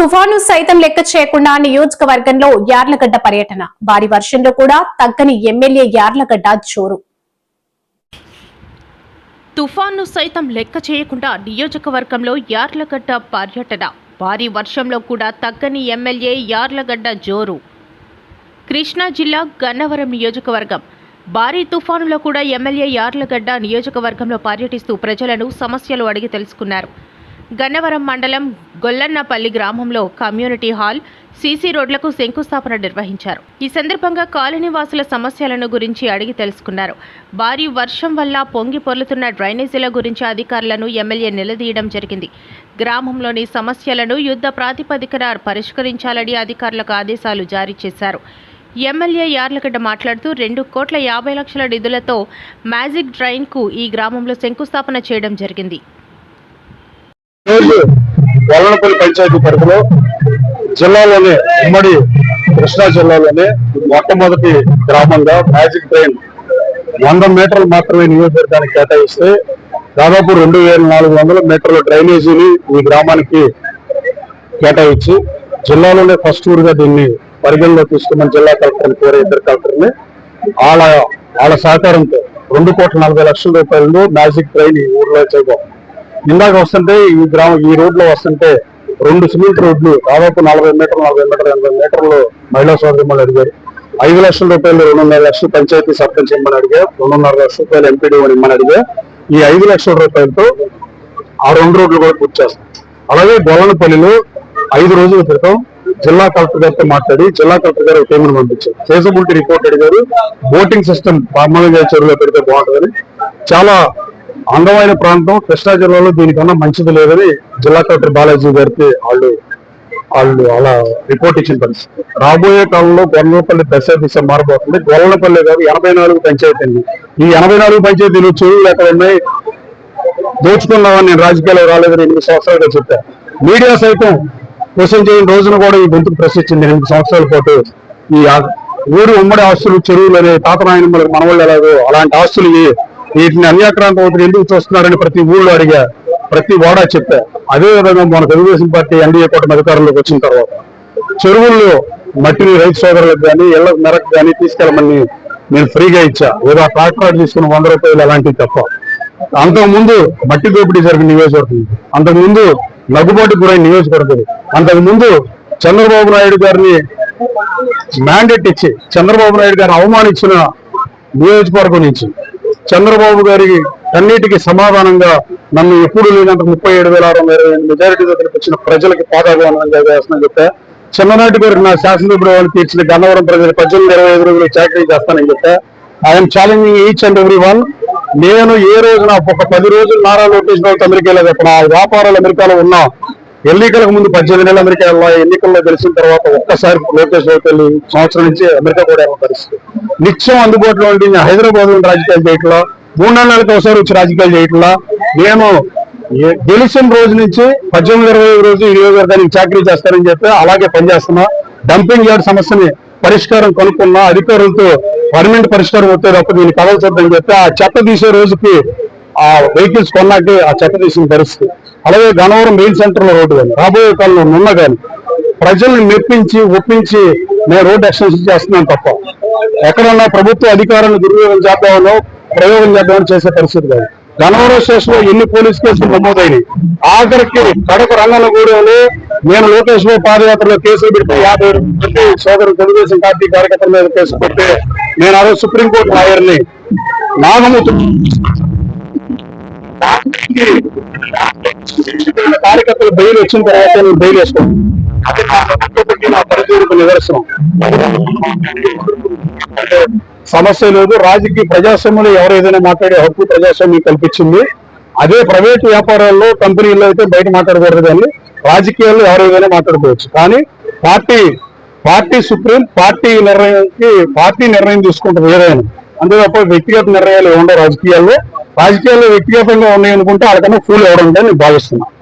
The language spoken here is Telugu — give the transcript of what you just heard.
తుఫాను సైతం లెక్క చేయకుండా నియోజకవర్గంలో యార్లగడ్డ పర్యటన. భారీ వర్షంలో కూడా తగ్గని ఎమ్మెల్యే యార్లగడ్డ జోరు తుఫాను సైతం లెక్క చేయకుండా నియోజకవర్గంలో యార్లగడ్డ పర్యటన. భారీ వర్షంలో కూడా తగ్గని ఎమ్మెల్యే యార్లగడ్డ జోరు. కృష్ణా జిల్లా గన్నవరం నియోజకవర్గం. భారీ తుఫానులో కూడా ఎమ్మెల్యే యార్లగడ్డ నియోజకవర్గంలో పర్యటిస్తూ ప్రజలను సమస్యలు అడిగి తెలుసుకున్నారు. గన్నవరం మండలం గొల్లన్నపల్లి గ్రామంలో కమ్యూనిటీ హాల్ సీసీ రోడ్లకు శంకుస్థాపన నిర్వహించారు. ఈ సందర్భంగా కాలనీవాసుల సమస్యలను గురించి అడిగి తెలుసుకున్నారు. భారీ వర్షం వల్ల పొంగి పొర్లుతున్న డ్రైనేజీల గురించి అధికారులను ఎమ్మెల్యే నిలదీయడం జరిగింది. గ్రామంలోని సమస్యలను యుద్ధ ప్రాతిపదికన పరిష్కరించాలని అధికారులకు ఆదేశాలు జారీ చేశారు. ఎమ్మెల్యే యార్లగడ్డ మాట్లాడుతూ రెండు కోట్ల యాభై లక్షల నిధులతో మ్యాజిక్ డ్రైన్కు ఈ గ్రామంలో శంకుస్థాపన చేయడం జరిగింది. రోజు వల్లనపల్లి పంచాయతీ పరిధిలో జిల్లాలోనే ఉమ్మడి కృష్ణా జిల్లాలోనే మొట్టమొదటి గ్రామంగా మ్యాజిక్ ట్రైన్ వంద మీటర్లు మాత్రమే నియోజకవర్గానికి కేటాయిస్తే దాదాపు రెండు వేల నాలుగు వందల మీటర్ల డ్రైనేజీని ఈ గ్రామానికి కేటాయించి జిల్లాలోనే ఫస్ట్ ఊరుగా దీన్ని పరిగణలో తీసుకున్న జిల్లా కలెక్టర్ పేరు ఇద్దరు కలెక్టర్ని. వాళ్ళ వాళ్ళ సహకారంతో రెండు కోట్ల నలభై లక్షల రూపాయలు మ్యాజిక్ ట్రైన్ ఈ ఊర్లో చేయబోతుంది ఇందాక వస్తుంటే ఈ గ్రామం ఈ రోడ్లో వస్తుంటే రెండు సిమెంట్ రోడ్లు దాదాపు నలభై మీటర్లు నలభై మీటర్లు ఎనభై మీటర్లు మహిళా సోదరిమలు అడిగారు. ఐదు లక్షల రూపాయలు రెండున్నర లక్షలు పంచాయతీ సర్పంచ్ ఇమ్మని అడిగా రెండున్నర లక్షల రూపాయలు ఎంపీడీ ఇమ్మని అడిగా ఈ ఐదు లక్షల రూపాయలతో ఆ రెండు రోడ్లు కూడా పూర్తి చేస్తాం. అలాగే గొల్లనపల్లిలో ఐదు రోజుల క్రితం జిల్లా కలెక్టర్ గారితో మాట్లాడి జిల్లా కలెక్టర్ గారు పేమెంట్ పంపించారు. ఫేజబిలిటీ రిపోర్ట్ అడిగారు. బోటింగ్ సిస్టమ్ పార్మలంగా చెరువులో పెడితే బాగుంటుందని. చాలా అందమైన ప్రాంతం కృష్ణా జిల్లాలో దీనికన్నా మంచిది లేదని జిల్లా కలెక్టర్ బాలాజీ గారికి వాళ్ళు వాళ్ళు అలా రిపోర్ట్ ఇచ్చిన పరిస్థితి. రాబోయే కాలంలో గొల్లపల్లి దశ దిశ మారబోతుంది గొల్లపల్లి కాదు ఎనభై నాలుగు పంచాయతీ ఈ ఎనభై నాలుగు పంచాయతీలు చెరువులు ఎక్కడ ఉన్నాయి. దోచుకున్నామని నేను రాజకీయాల్లో రాలేదని ఎనిమిది సంవత్సరాలుగా చెప్పా. మీడియా సైతం క్వశ్చన్ చేయని రోజున కూడా ఈ గొంతుకు ప్రశ్నించింది ఎనిమిది సంవత్సరాల పాటు. ఈ ఊరు ఉమ్మడి ఆస్తులు చెరువులు అనే తాత నాయనమ్మలకు మనవాళ్ళు ఎలాగో అలాంటి ఆస్తులు ఇవి. వీటిని అన్యాక్రాంత అవుతున్న ఎందుకు చూస్తున్నారని ప్రతి ఊళ్ళో అడిగా. ప్రతి వాడా చెప్పా. అదే విధంగా మన తెలుగుదేశం పార్టీ ఎన్డీఏ కూటమి అధికారంలోకి వచ్చిన తర్వాత చెరువుల్లో మట్టిని రైతు సోదరులకు కానీ ఇళ్ళ మెరకు కానీ తీసుకెళ్ళమని నేను ఫ్రీగా ఇచ్చా. ఏదో ట్రాక్టర్ తీసుకుని వంద రూపాయలు అలాంటివి తప్ప. అంతకు ముందు మట్టి దోపిడీ జరిగిన నియోజకవర్గం. అంతకుముందు అంతకు ముందు నగ్గుబాటు గురైన నియోజకవర్గం. అంతకుముందు అంతకు ముందు చంద్రబాబు నాయుడు గారిని మ్యాండేట్ ఇచ్చి చంద్రబాబు నాయుడు గారిని అవమానించిన నియోజకవర్గం నుంచి చంద్రబాబు గారికి అన్నిటికీ సమాధానంగా నన్ను ఎప్పుడు లేనంత ముప్పై ఏడు వేల ఆరు వందల ఇరవై ఎనిమిది దగ్గరకు వచ్చిన ప్రజలకి పాదాభివందనం చేస్తానని చెప్పా. చిన్ననాటి గారికి నా శాసనసభ్యుడు వాళ్ళు తీర్చిన గన్నవరం ప్రజలు పద్దెనిమిది ఇరవై ఐదు రోజులు చాకరీ చేస్తానని చెప్పా. I'm challenging each and every one నేను ఏ రోజున ఒక పది రోజులు నారా లోకేష్ బాబు అమెరికాలో చెప్పిన ఆ వ్యాపారాలు అమెరికాలో ఉన్నా ఎన్నికలకు ముందు పద్దెనిమిది నెలలు అమెరికా వెళ్ళాలి ఎన్నికల్లో గెలిచిన తర్వాత ఒక్కసారి లోకేష్ వెళ్ళి సంవత్సరం నుంచి అమెరికా కూడా వెళ్ళిన పరిస్థితి. నిత్యం అందుబాటులో ఉండి హైదరాబాద్లో రాజకీయాలు చేయట్లా? మూడు నెలలకు ఒకసారి వచ్చి రాజకీయాలు చేయట్లా? నేను గెలిచిన రోజు నుంచి పద్దెనిమిది ఇరవై రోజు ఈ నియోజకవర్గానికి చాకరీ చేస్తానని చెప్పి అలాగే పనిచేస్తున్నా. డంపింగ్ యార్డ్ సమస్యని పరిష్కారం కనుక్కున్నా. అధికారులతో పర్మనెంట్ పరిష్కారం వచ్చే తప్ప దీన్ని కదల్చొద్దని చెప్పి ఆ చెత్త తీసే రోజుకి ఆ వెహికల్స్ కొన్నాకే ఆ చెత్త తీసిన పరిస్థితి. అలాగే గనవరం మెయిన్ సెంటర్లో రోడ్డు కానీ రాబోయే కాలంలో నున్న కానీ ప్రజల్ని మెప్పించి ఒప్పించి నేను రోడ్డు ఎక్స్టెన్షన్ చేస్తున్నాను తప్ప ఎక్కడన్నా ప్రభుత్వ అధికారాన్ని దుర్వినియోగం చేద్దామనో ప్రయోగం చేద్దామని చేసే పరిస్థితి కాదు. గనవరం స్టేషన్లో ఎన్ని పోలీస్ కేసులు నమోదైనాయి? ఆఖరికి కడప రంగనగూడెంలో నేను లోకేష్ బాబు పాదయాత్రలో కేసులు పెడితే యాభై మంది సోదరు తెలుగుదేశం పార్టీ కార్యకర్తల మీద కేసు పెడితే నేను ఆ రోజు సుప్రీంకోర్టు లాయర్ని నాగమూర్తి కార్యకర్తలు బెయిల్ వచ్చిన తర్వాత నేను బెయిల్ వేసుకోండి అది నా పనితీరుకు నిదర్శనం సమస్య లేదు. రాజకీయ ప్రజాస్వామ్యంలో ఎవరు ఏదైనా మాట్లాడే హక్కు ప్రజాస్వామ్యం కల్పించింది. అదే ప్రైవేట్ వ్యాపారాల్లో కంపెనీల్లో అయితే బయట మాట్లాడకూడదు కానీ రాజకీయాల్లో ఎవరు ఏదైనా మాట్లాడుకోవచ్చు. కానీ పార్టీ పార్టీ సుప్రీం పార్టీ నిర్ణయానికి పార్టీ నిర్ణయం తీసుకుంటుంది ఏదైనా. అంతే తప్ప వ్యక్తిగత నిర్ణయాలు ఉండవు రాజకీయాల్లో. రాజకీయాల్లో వ్యక్తిగతంగా ఉన్నాయి అనుకుంటే వాళ్ళకన్నా ఫూల్ ఎవరు ఉంటాయని నేను భావిస్తున్నాను